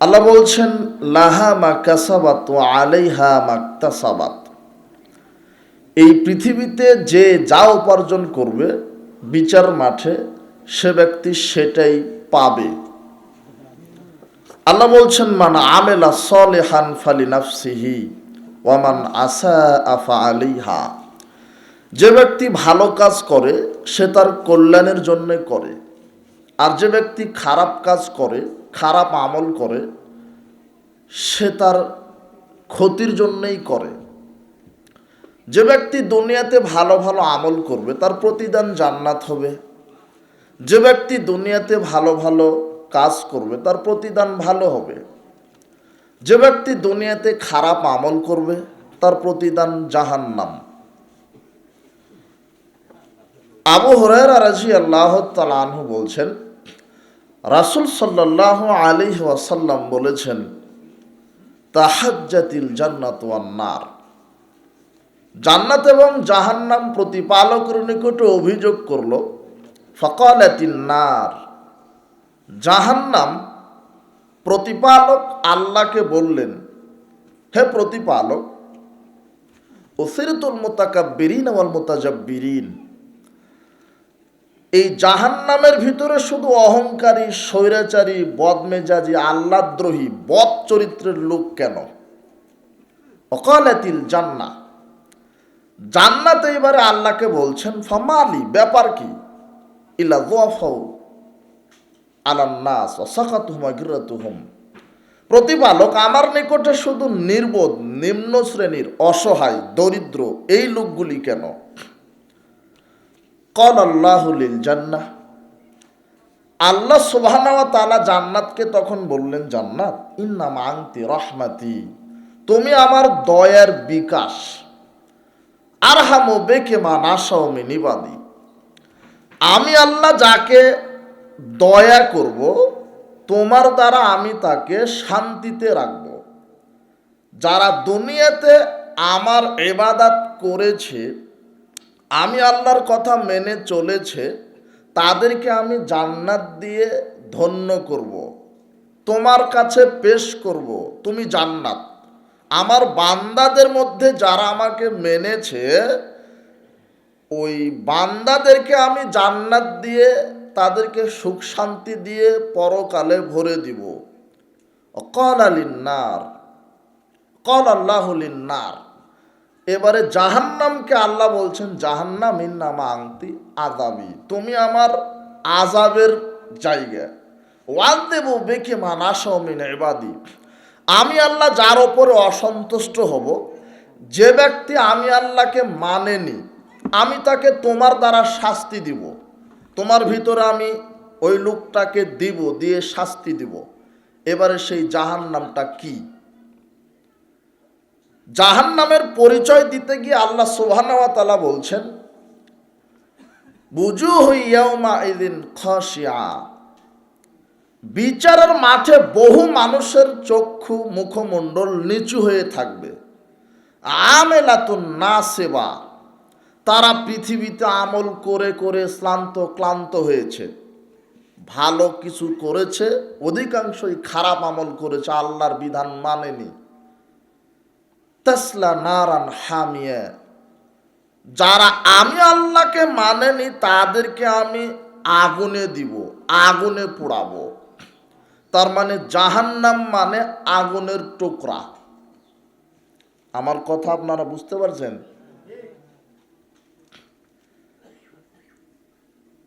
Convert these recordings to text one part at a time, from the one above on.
আল্লাহ বলছেন, লাহা মা কাসাবাত ও আলাইহা মাক্তাসাবাত এই পৃথিবীতে যে যা উপার্জন করবে, বিচার মাঠে সে ব্যক্তি সেটাই পাবে। আল্লাহ বলছেন, মান আমেলা সলেহান ফালি নাফসিহি ওয়ামান আসা আফা আলিহা যে ব্যক্তি ভালো কাজ করে, সে তার কল্যাণের জন্য করে। আর যে ব্যক্তি খারাপ কাজ করে খারাপ আমল করে, সে তার ক্ষতির জন্যই করে। যে ব্যক্তি দুনিয়াতে ভালো ভালো আমল করবে, তার প্রতিদান জান্নাত হবে। যে ব্যক্তি দুনিয়াতে ভালো ভালো কাজ করবে, তার প্রতিদান ভালো হবে। যে ব্যক্তি দুনিয়াতে খারাপ আমল করবে, তার প্রতিদান জাহান্নাম। আবু হরাইর রাজি আল্লাহ বলছেন রাসুল সাল্লাহ আলী ওয়াসাল্লাম বলেছেন, তাহাজ্জাতিল জান্নাত নার। জান্নাত এবং জাহান্নাম প্রতিপালকের নিকটে অভিযোগ করল, ফকালাতিন নার। জাহান্নাম প্রতিপালক আল্লাহকে বললেন, হে প্রতিপালক ওসিরতুল মোতাকাব্বিরিন ওয়াল মোতাজাব্বিরিন। এই জাহান্নামের ভিতরে শুধু অহংকারী, স্বৈরাচারী, বদমেজাজি আল্লাদ্রোহী বদ চরিত্রের লোক কেন? অকালাতিল জান্না জান্নাতে এবারে আল্লাহকে বলছেন, ফমালি, ব্যাপার কি? ইলা আলান্নাস অসাকাতুহুম আগিরাতুহুম প্রতিপালক, আমার নিকটে শুধু নির্বোধ, নিম্ন শ্রেণির, অসহায়, দরিদ্র, এই লোকগুলি কেন? কল আল্লাহুলিল জান্নাহ আল্লাহ সুবহানাহু তাআলা জান্নাতকে তখন বললেন, জান্নাত? ইন্নাম আংতি রহমাতি। তুমি আমার দয়ার বিকাশ। আর হামো বেকে মা নাসাও নিবাদি আমি আল্লাহ যাকে দয়া করব, তোমার দ্বারা আমি তাকে শান্তিতে রাখব। যারা দুনিয়াতে আমার এবাদাত করেছে আমি আল্লাহর কথা মেনে চলেছে, তাদেরকে আমি জান্নাত দিয়ে ধন্য করব। তোমার কাছে পেশ করব, তুমি জান্নাত। আমার বান্দাদের মধ্যে যারা আমাকে মেনেছে, ওই বান্দাদেরকে আমি জান্নাত দিয়ে তাদেরকে সুখ শান্তি দিয়ে পরকালে ভরে দিব। কল আলিন্নার কল আল্লাহলিন্নার এবারে জাহান্নামকে আল্লাহ বলছেন, জাহান্নাম ইন্নামা আংতি আজাবি তুমি আমার আজাবের জায়গা। ওয়ান দেব বেকে মানাসমিন এবাদি আমি আল্লাহ যার ওপরে অসন্তুষ্ট হব, যে ব্যক্তি আমি আল্লাহকে মানেনি, আমি তাকে তোমার দ্বারা শাস্তি দিব। তোমার ভিতরে আমি ওই লোকটাকে দিব, দিয়ে শাস্তি দিব। এবারে সেই জাহান্নামটা কি? জাহান নামের পরিচয় দিতে গিয়ে আল্লাহ সুবহানাওয়াতালা বলছেন বুজু হইয়াউমা খসিয়া বিচারের মাঠে বহু মানুষের চক্ষু মুখমণ্ডল নিচু হয়ে থাকবে। আমেলাতুন না সেবা তারা পৃথিবীতে আমল করে করে শ্লান্ত ক্লান্ত হয়েছে। ভালো কিছু করেছে, অধিকাংশই খারাপ আমল করেছে, আল্লাহর বিধান মানেনি। তাসলা নারান হামিয়া। যারা আমি আল্লাহকে মানেনি, তাদেরকে আমি আগুনে দিব, আগুনে পোড়াবো। তার মানে জাহান্নাম মানে আগুনের টুকরা। আমার কথা আপনারা বুঝতে পারছেন?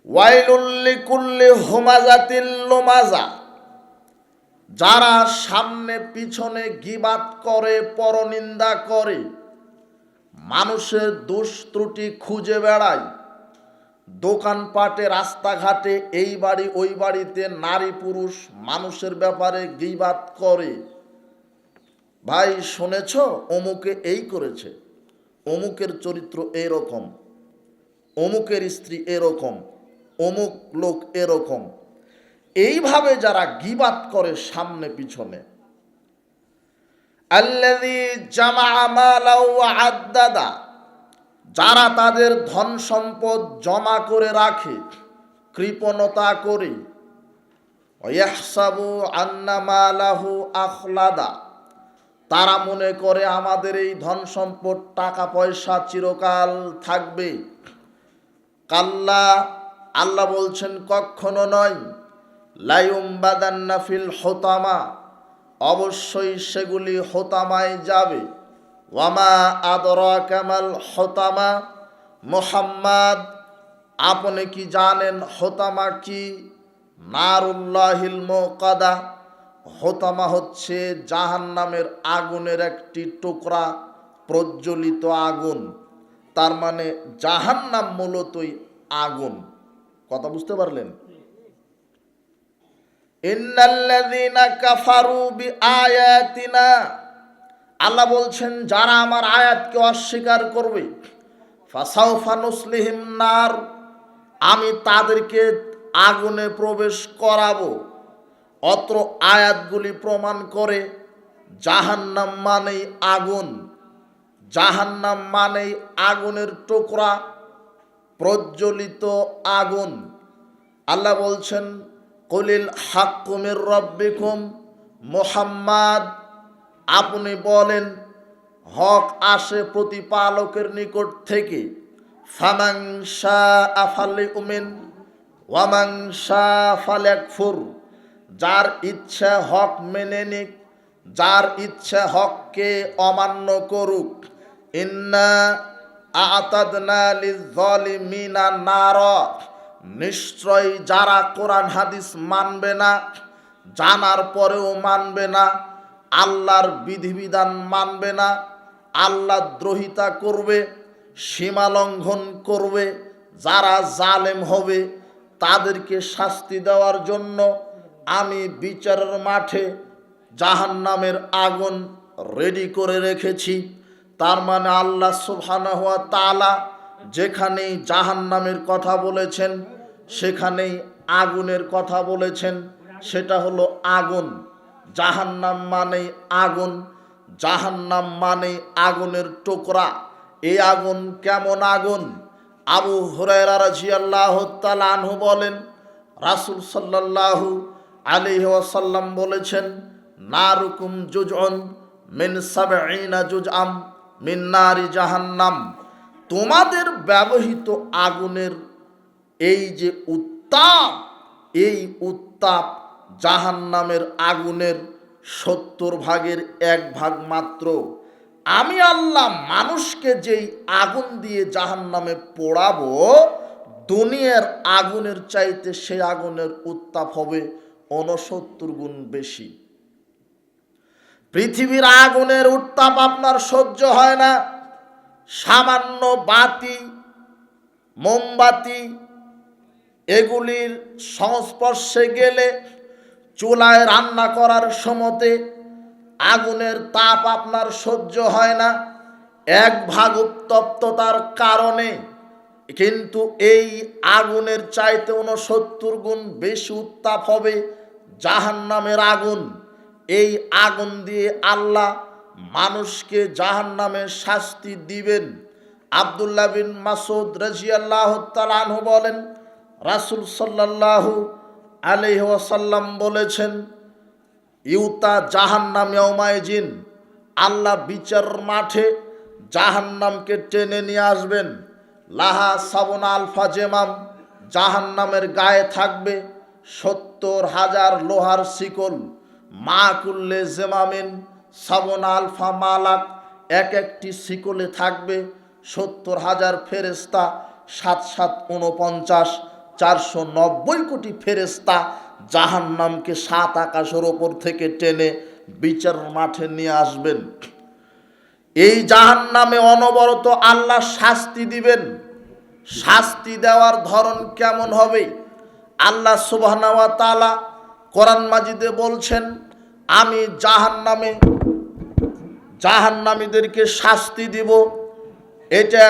ওয়াইলুল্লি কুল্লি হোমাজাতিল লোমাজা। যারা সামনে পিছনে গিবাত করে, পরনিন্দা করে, মানুষের দোষ ত্রুটি খুঁজে বেড়ায়। দোকানপাটে, রাস্তাঘাটে, এই বাড়ি, ওই বাড়িতে নারী পুরুষ মানুষের ব্যাপারে গিবাত করে। ভাই, শুনেছ? অমুকে এই করেছে। অমুকের চরিত্র এরকম। অমুকের স্ত্রী এরকম। অমুক লোক এরকম। এইভাবে যারা গিবাত করে সামনে পিছনে। মালাউ যারা তাদের ধন সম্পদ জমা করে রাখে, কৃপণতা করে ওয়াহসাবু আন্না মালাহু আখলাদা, তারা মনে করে আমাদের এই ধন সম্পদ, টাকা পয়সা চিরকাল থাকবে। কাল্লা, আল্লাহ বলছেন, কখনো নয় লাইম বাদান্নাফিল হোতামা, অবশ্যই সেগুলি হোতামায় যাবে। ওয়ামা আদর কামাল হোতামা, মোহাম্মদ, আপনি কি জানেন হোতামা কি? নারুল্লাহিল মোকাদা হোতামা হচ্ছে জাহান্নামের আগুনের একটি টুকরা, প্রজ্বলিত আগুন। তার মানে জাহান্নাম মূলতই আগুন। কথা বুঝতে পারলেন? আল্লাহ বলছেন, যারা আমার আয়াতকে অস্বীকার করবে নার, আমি তাদেরকে আগুনে প্রবেশ করাবো। অত্র আয়াতগুলি প্রমাণ করে, জাহান্নাম মানেই আগুন। জাহান্নাম মানেই আগুনের টুকরা, প্রজ্বলিত আগুন। আল্লাহ বলছেন কলিল হাক্কুমের রব্বিকুম। মোহাম্মদ, আপনি বলেন, হক আসে প্রতিপালকের নিকট থেকে। ফামাংসা আফালি উমিন ফালেকফুর যার ইচ্ছা হক মেনে নিক, যার ইচ্ছা হককে অমান্য করুক। ইন্না আতাদনা লিজালিমিনা নার। নিশ্চয় যারা কোরআন হাদিস মানবে না, জানার পরেও মানবে না, আল্লাহর বিধিবিধান মানবে না, আল্লাহ দ্রোহিতা করবে, সীমা লঙ্ঘন করবে, যারা জালেম হবে, তাদেরকে শাস্তি দেওয়ার জন্য আমি বিচারের মাঠে জাহান্নামের আগুন রেডি করে রেখেছি। তার মানে আল্লাহ সুবহানাহু ওয়া যেখানেই জাহান্নামের কথা বলেছেন, সেখানেই আগুনের কথা বলেছেন। সেটা হলো আগুন। জাহান্নাম মানে আগুন। জাহান্নাম মানে আগুনের টুকরা। এই আগুন কেমন আগুন? আবু তাআলা আনহু বলেন, রাসূল আলাইহি ওয়াসাল্লাম বলেছেন, নারুকুম জুজউন মিন সাবঈনা জুজআম মিন নারি জাহান্নাম। তোমাদের ব্যবহৃত আগুনের এই যে উত্তাপ, এই উত্তাপ জাহান্নামের আগুনের সত্তর ভাগের এক ভাগ মাত্র। আমি আল্লাহ মানুষকে যেই আগুন দিয়ে জাহান্নামে পোড়াবো, দুনিয়ার আগুনের চাইতে সে আগুনের উত্তাপ হবে অনসত্তর গুণ বেশি। পৃথিবীর আগুনের উত্তাপ আপনার সহ্য হয় না। সামান্য বাতি, মোমবাতি, এগুলির সংস্পর্শে গেলে চুলায় রান্না করার সময়তে আগুনের তাপ আপনার সহ্য হয় না, এক ভাগ উত্তপ্ততার কারণে। কিন্তু এই আগুনের চাইতে উনসত্তর গুণ বেশি উত্তাপ হবে জাহান্নামের আগুন। এই আগুন দিয়ে আল্লাহ মানুষকে জাহান্নামের শাস্তি দিবেন। আবদুল্লাহ বিন মাসুদ রাজিয়াল্লাহ তালানহু বলেন, রাসুল সাল্লাল্লাহু আলাইহি ওয়াসাল্লাম বলেছেন, ইউতা জাহান্নাম ইয়মাইজিন আল্লাহ বিচার মাঠে জাহান্নামকে টেনে নিয়ে আসবেন। লাহা সাবন আলফা জেমাম জাহান্নামের গায়ে থাকবে সত্তর হাজার লোহার শিকল। মা কুল্লে জেমামিন সাবন আলফা মালাক, এক একটি শিকলে থাকবে সত্তর হাজার ফেরেস্তা সাত সাত উনপঞ্চাশ চারশো নব্বই কোটি ফেরেস্তা জাহান্নামকে সাত আকাশের ওপর থেকে টেনে বিচার মাঠে নিয়ে আসবেন। এই জাহান্নামে অনবরত আল্লাহ শাস্তি দিবেন। শাস্তি দেওয়ার ধরন কেমন হবে? আল্লাহ তাআলা কোরআন মাজিদে বলছেন, আমি জাহান্নামে জাহান্নামীদেরকে শাস্তি দিব। এটা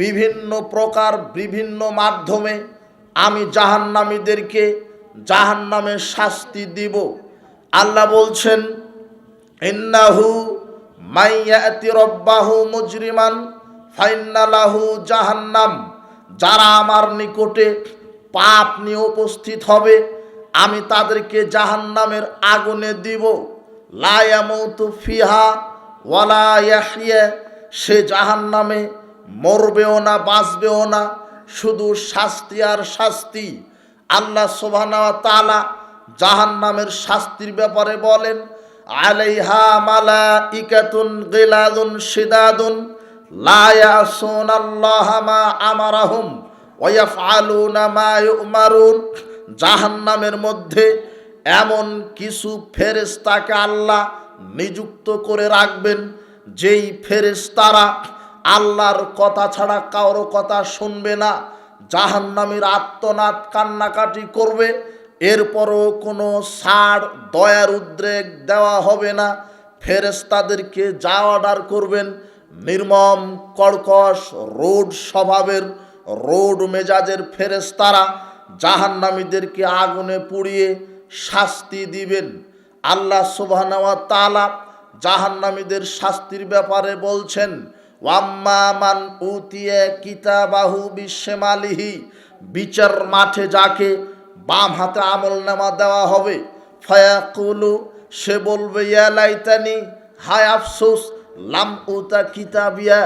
বিভিন্ন প্রকার, বিভিন্ন মাধ্যমে আমি জাহান্নামীদেরকে জাহান্নামের শাস্তি দিব। আল্লাহ বলছেন, ইন্নাহু মাইয়াতি রব্বাহু মুজরিমান ফাইন্নালাহু জাহান্নাম। যারা আমার নিকটে পাপ নিয়ে উপস্থিত হবে, আমি তাদেরকে জাহান্নামের আগুনে দিব। লায়ামৌতু ফিহা ওয়ালা ইয়াহিয়া সে জাহান নামে মরবেও না, বাঁচবেও না। শুধু শাস্তি আর শাস্তি। আল্লাহ সোভানা তালা জাহান শাস্তির ব্যাপারে বলেন, আলাইহা মালা ইকাতুন গিলাদুন সিদাদুন লা ইয়াসুন আল্লাহ মা আমারাহুম ওয়াফআলুনা মা ইউমারুন। জাহান্নামের মধ্যে এমন কিছু ফেরেশতাকে আল্লাহ নিযুক্ত করে রাখবেন। যেই ফেরেশতারা আল্লাহর কথা ছাড়া কারও কথা শুনবে না, জাহান্নামীর আত্মনাদ কান্নাকাটি করবে, এরপরও কোনো ছাড়, দয়ার উদ্রেক দেওয়া হবে না। ফেরেস্তাদেরকে যা অর্ডার করবেন, নির্মম, কর্কশ, রোড স্বভাবের, রোড মেজাজের ফেরেস্তারা জাহান্নামীদেরকে আগুনে পুড়িয়ে শাস্তি দিবেন। আল্লাহ সুবহানাহু তালা জাহান্নামীদের শাস্তির ব্যাপারে বলছেন, ওয়াম্মা মান উতিয়ে কিতাবাহু বিশ্বমালিহি বিচার মাঠে যাকে বাম হাতে আমল নামা দেওয়া হবে। ফয়াকুলু, সে বলবে, ইয়া লাইতানি, হায় আফসোস, লাম উতা কিতাবিয়া,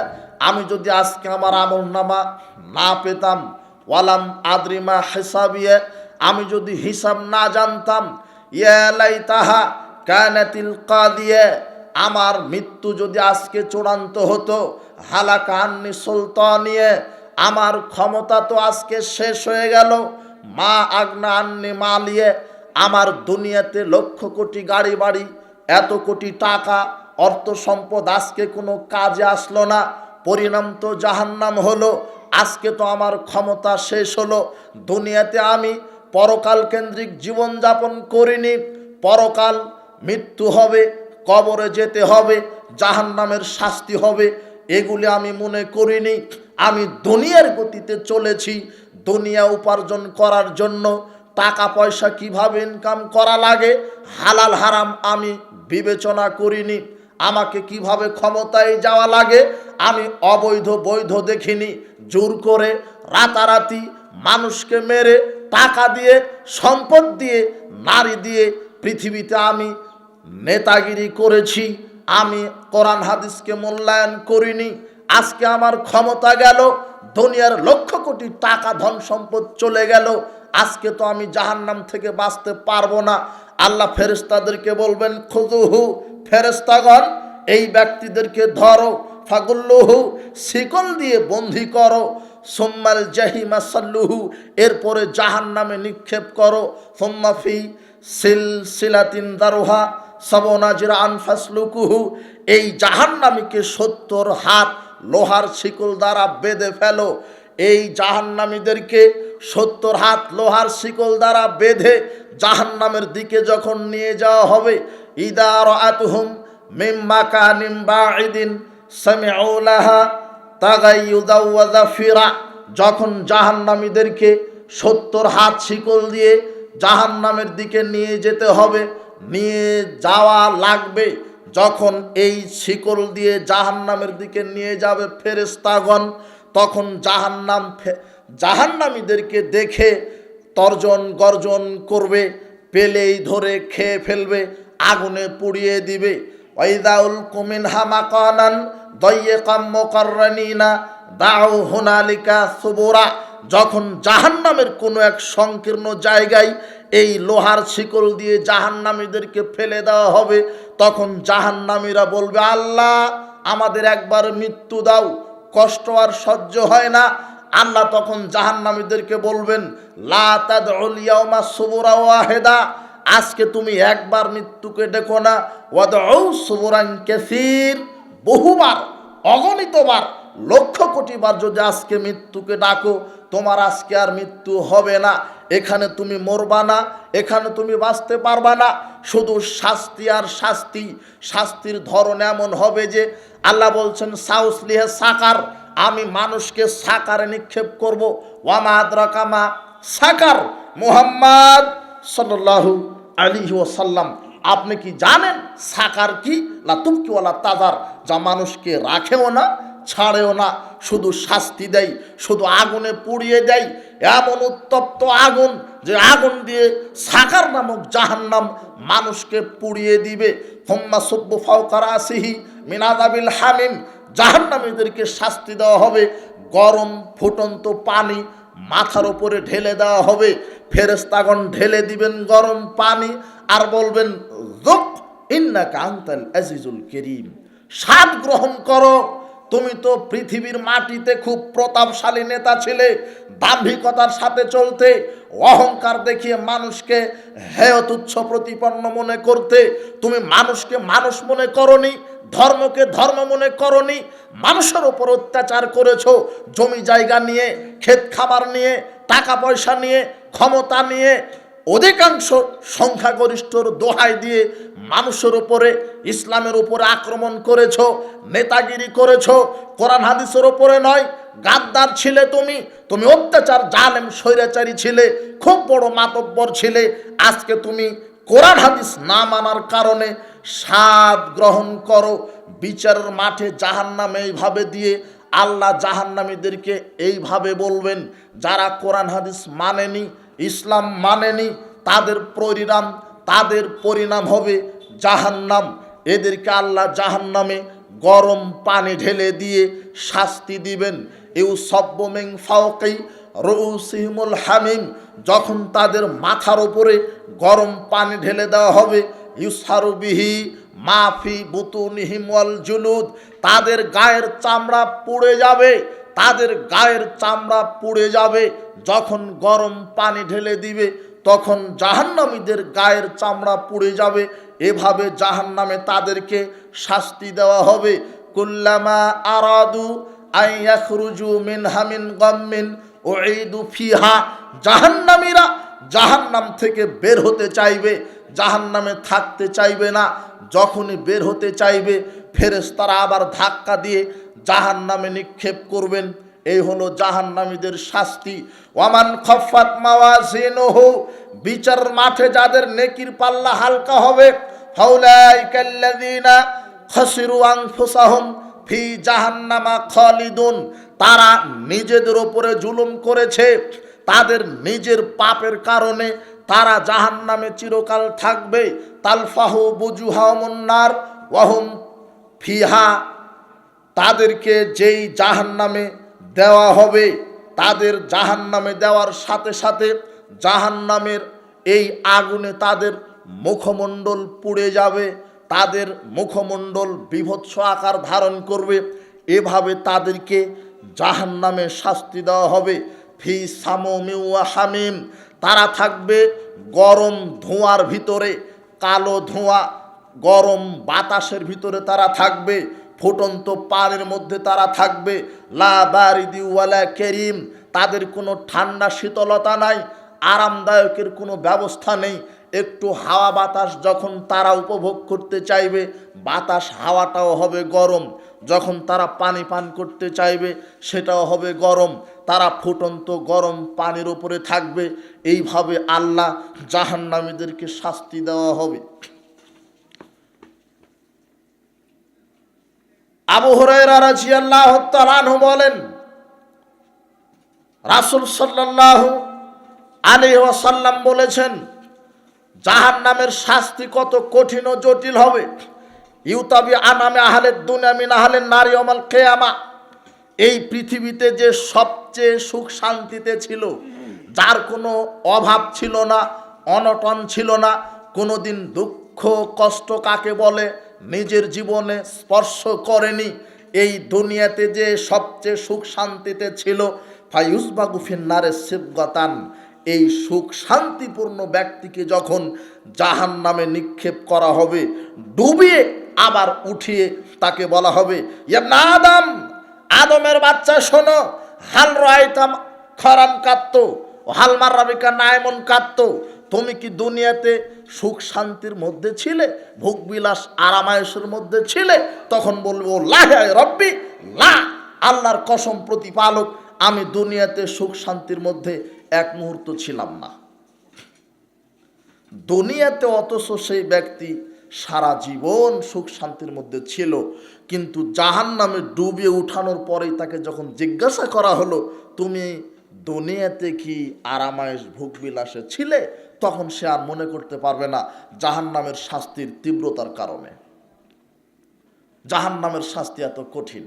আমি যদি আজকে আমার আমল নামা না পেতাম, ওয়ালাম আদ্রিমা হেসাবিয়া, আমি যদি হিসাব না জানতাম ইয়া লাইতাহা কানাতিল কাদিয়া, আমার মৃত্যু যদি আজকে চূড়ান্ত হতো, হালাকা আন্নি সুলতানিয়ে, আমার ক্ষমতা তো আজকে শেষ হয়ে গেল, মা আগনা আন্নি মালিয়ে, আমার দুনিয়াতে লক্ষ কোটি গাড়ি বাড়ি, এত কোটি টাকা, অর্থ সম্পদ আজকে কোনো কাজে আসলো না, পরিণাম তো জাহান্নাম হলো, আজকে তো আমার ক্ষমতা শেষ হলো, দুনিয়াতে আমি পরকাল কেন্দ্রিক জীবনযাপন করিনি। পরকাল মৃত্যু হবে, কবরে যেতে হবে, জাহান্নামের শাস্তি হবে, এগুলি আমি মনে করিনি। আমি দুনিয়ার গতিতে চলেছি, দুনিয়া উপার্জন করার জন্য। টাকা পয়সা কীভাবে ইনকাম করা লাগে, হালাল হারাম আমি বিবেচনা করিনি। আমাকে কীভাবে ক্ষমতায় যাওয়া লাগে, আমি অবৈধ বৈধ দেখিনি। জোর করে রাতারাতি মানুষকে মেরে, টাকা দিয়ে, সম্পদ দিয়ে, নারী দিয়ে পৃথিবীতে আমি নেতাগিরি করেছি। আমি কোরআন হাদিসকে মূল্যায়ন করিনি। আজকে আমার ক্ষমতা গেল, দুনিয়ার লক্ষ কোটি টাকা ধন সম্পদ চলে গেল। আজকে তো আমি জাহান্নাম থেকে বাঁচতে পারব না। আল্লাহ ফেরেস্তাদেরকে বলবেন খুদুহু ফেরেস্তাগণ এই ব্যক্তিদেরকে ধরো। ফাগুল্লুহু, শিকল দিয়ে বন্দি করো। সোম্মাল জাহিমা সাল্লুহু, এরপরে জাহান নামে নিক্ষেপ করো। সোম্মাফি সিল সিলাতিন দারোহা, সবনাজিরা আনফাসলুকুহু, এই জাহান্নামীকে সত্তর হাত লোহার শিকল দ্বারা বেঁধে ফেলো। এই জাহান্নামীদেরকে সত্তর হাত লোহার শিকল দ্বারা বেঁধে জাহান্নামের দিকে যখন নিয়ে যাওয়া হবে ইদার আতুহুম মিম্মাকা নিম্বা ইদিন সামিউলাহা তাগাইউদাওয়াজা ফিরা, যখন জাহান্নামীদেরকে সত্তর হাত শিকল দিয়ে জাহান্নামের দিকে নিয়ে যেতে হবে, নিয়ে যাওয়া লাগবে, যখন এই শিকল দিয়ে জাহান্নামের দিকে নিয়ে যাবে ফেরেস্তাগণ তখন জাহান্নাম জাহান্নামীদেরকে দেখে তর্জন গর্জন করবে, পেলেই ধরে খেয়ে ফেলবে, আগুনে পুড়িয়ে দিবে। ওয়াইদাউল কুমিন হামাকানান দইয়ে কাম্য কর্রানিনা দাও হোনালিকা সুবোরা। যখন জাহান্নামের কোনো এক সংকীর্ণ জায়গায় এই লোহার শিকল দিয়ে জাহান্নামীদেরকে ফেলে দেওয়া হবে, তখন জাহান্নামীরা বলবে, আল্লাহ, আমাদের একবার মৃত্যু দাও, কষ্ট আর সহ্য হয় না। আল্লাহ তখন জাহান্নামীদেরকে বলবেন, লা তাদউল ইয়াউমা সুবুরা ওয়াহিদা, আজকে তুমি একবার মৃত্যুকে ডেকো না। ওয়াদউ সুবুরান কাসীর। বহুবার, অগণিতবার, লক্ষ কোটিবার যদি আজকে মৃত্যুকে ডাকো, তোমার আজকে আর মৃত্যু হবে না। এখানে তুমি মরবা না, এখানে তুমি বাঁচতে পারবা না। শুধু শাস্তি আর শাস্তি, শাস্তির ধরন এমন হবে যে আল্লাহ বলছেন সাউসলিহে সাকার, আমি মানুষকে সাকারে নিক্ষেপ করব। ওয়ামা আদ্রাকামা সাকার মুহাম্মদ সাল্লাল্লাহু আলাইহি ওয়াসাল্লাম। আপনি কি জানেন? সাকার কি? না লাতুমকিওয়ালা তাজার। যা মানুষকে রাখেও না, ছাড়েও না, শুধু শাস্তি দেয়, শুধু আগুনে পুড়িয়ে দেয়। এমন উত্তপ্ত আগুন যে আগুন দিয়ে সাকার নামক জাহান্নাম মানুষকে পুড়িয়ে দিবে। হোম্মা সব্য ফাউকারা আসিহি মিনাদাবিল হামিম। জাহান্নামীদেরকে শাস্তি দেওয়া হবে। গরম ফুটন্ত পানি মাথার উপরে ঢেলে দেওয়া হবে। ফেরেস্তাগণ ঢেলে দিবেন গরম পানি। আর বলবেন জোক ইন্না কান্তাল আজিজুল করিম। স্বাদ গ্রহণ করো। তুমি তো পৃথিবীর মাটিতে খুব প্রতাপশালী নেতা ছিলে, দাম্ভিকতার সাথে চলতে, অহংকার দেখিয়ে মানুষকে হেয় তুচ্ছ প্রতিপন্ন মনে করতে, তুমি মানুষকে মানুষ মনে করনি, ধর্মকে ধর্ম মনে করনি, মানুষের ওপর অত্যাচার করেছ, জমি জায়গা নিয়ে, ক্ষেত খাবার নিয়ে, টাকা পয়সা নিয়ে, ক্ষমতা নিয়ে অধিকাংশ সংখ্যাগরিষ্ঠর দোহাই দিয়ে মানুষের উপরে, ইসলামের উপরে আক্রমণ করেছ, নেতাগিরি করেছ, কোরআন হাদিসের উপরে নয়, গাদ্দার ছিলে তুমি তুমি অত্যাচার, জালেম, স্বৈরাচারী ছিলে, খুব বড় মাতব্বর ছিলে, আজকে তুমি কোরআন হাদিস না মানার কারণে স্বাদ গ্রহণ করো, বিচারের মাঠে জাহান্নামে এইভাবে দিয়ে আল্লাহ জাহান্নামীদেরকে এইভাবে বলবেন, যারা কোরআন হাদিস মানেনি ইসলাম মানেনি, তাদের পরিণাম তাদের পরিণাম হবে জাহান্নাম। এদেরকে আল্লাহ জাহান্নামে গরম পানি ঢেলে দিয়ে শাস্তি দিবেন। ইউ সব্যমিং ফাওকেই রৌসিমুল হামিম, যখন তাদের মাথার ওপরে গরম পানি ঢেলে দেওয়া হবে ইউসারুবিহি মাফি বুতুনিহিম ওয়াল জুলুদ, তাদের গায়ের চামড়া পুড়ে যাবে। তাদের গায়ের চামড়া পুড়ে যাবে, যখন গরম পানি ঢেলে দিবে, তখন জাহান্নামীদের গায়ের চামড়া পুড়ে যাবে। এভাবে জাহান্নামে তাদেরকে শাস্তি দেওয়া হবে। কুল্লামা আরাদু আইয়াখরুজু মিন হামিন গম্মিন ওঈদু ফিহা। জাহান্নামীরা জাহান্নাম থেকে বের হতে চাইবে, জাহান্নামে থাকতে চাইবে না। যখনই বের হতে চাইবে, ফেরেশতারা আবার ধাক্কা দিয়ে জাহান্নামে নিক্ষেপ করবেন। এই হলো জাহান্নামীদের শাস্তি। ওয়ামান খফাত মাওয়াজিনহু, বিচার মাঠে যাদের নেকির পাল্লা হালকা হবে ফাউলাইকাল্লাযীনা খাসিরু আনফুসাহুম ফি জাহান্নামা খালিদুন। তারা নিজেদের ওপরে জুলুম করেছে, তাদের নিজের পাপের কারণে তারা জাহান্নামে চিরকাল থাকবে। তালফাহু বুজুহামুন্নার ওয়াহুম ফিহা, তাদেরকে যেই জাহান্নামে দেওয়া হবে, তাদের জাহান্নামে দেওয়ার সাথে সাথে জাহান্নামের এই আগুনে তাদের মুখমণ্ডল পুড়ে যাবে, তাদের মুখমণ্ডল বিভৎস আকার ধারণ করবে। এভাবে তাদেরকে জাহান্নামে শাস্তি দেওয়া হবে। ফি সামিউয়া হামিম। তারা থাকবে গরম ধোঁয়ার ভিতরে, কালো ধোঁয়া, গরম বাতাসের ভিতরে তারা থাকবে, ফুটন্ত পানির মধ্যে তারা থাকবে। লা বারিদি ওয়ালা কেরিম। তাদের কোনো ঠান্ডা শীতলতা নাই, আরামদায়কের কোনো ব্যবস্থা নেই। একটু হাওয়া বাতাস যখন তারা উপভোগ করতে চাইবে, বাতাস হাওয়াটাও হবে গরম। যখন তারা পানি পান করতে চাইবে, সেটাও হবে গরম। তারা ফুটন্ত গরম পানির ওপরে থাকবে। এইভাবে আল্লাহ জাহান্নামীদেরকে শাস্তি দেওয়া হবে। আবু হরাইরা রাজিয়াল্লাহ তালানহু বলেন, রাসূল সাল্লাল্লাহু আলাইহি ওয়াসাল্লাম বলেছেন, জাহান্নামের শাস্তি কত কঠিন ও জটিল হবে। ইউতাবি আনামে আহলে দুনিয়া মিন আহলে নারী অমাল কেয়ামা। এই পৃথিবীতে যে সবচেয়ে সুখ শান্তিতে ছিল, যার কোনো অভাব ছিল না, অনটন ছিল না, কোনোদিন দুঃখ, কষ্ট কাকে বলে, নিজের জীবনে স্পর্শ করেনি, এই দুনিয়াতে যে সবচেয়ে সুখ শান্তিতে ছিল ফাইউসবাগুফিন নারে শিবগতান এই সুখ শান্তিপূর্ণ ব্যক্তিকে যখন জাহান নামে নিক্ষেপ করা হবে, ডুবিয়ে আবার উঠিয়ে তাকে বলা হবে ইয়া আদম আদমের বাচ্চা শোনো, হাল রায়তাম খরাম কাত্ত হাল মারাবিকা নায়মন কাত্ত তুমি কি দুনিয়াতে সুখ শান্তির মধ্যে ছিলে ভোগবিলাস আরামায়েশের মধ্যে ছিলে? তখন বলব, লাহে রব্বি, লা, আল্লাহর কসম প্রতিপালক, আমি দুনিয়াতে সুখ শান্তির মধ্যে এক মুহূর্ত ছিলাম না। দুনিয়াতে অথচ সেই ব্যক্তি সারা জীবন সুখ শান্তির মধ্যে ছিল। কিন্তু জাহান নামে ডুবিয়ে উঠানোর পরেই তাকে যখন জিজ্ঞাসা করা হলো, তুমি দুনিয়াতে কি আরামায়েশ ভোগবিলাসে ছিলে? তখন সে আর মনে করতে পারবে না জাহান নামের শাস্তির তীব্রতার কারণে। জাহান নামের শাস্তি এত কঠিন।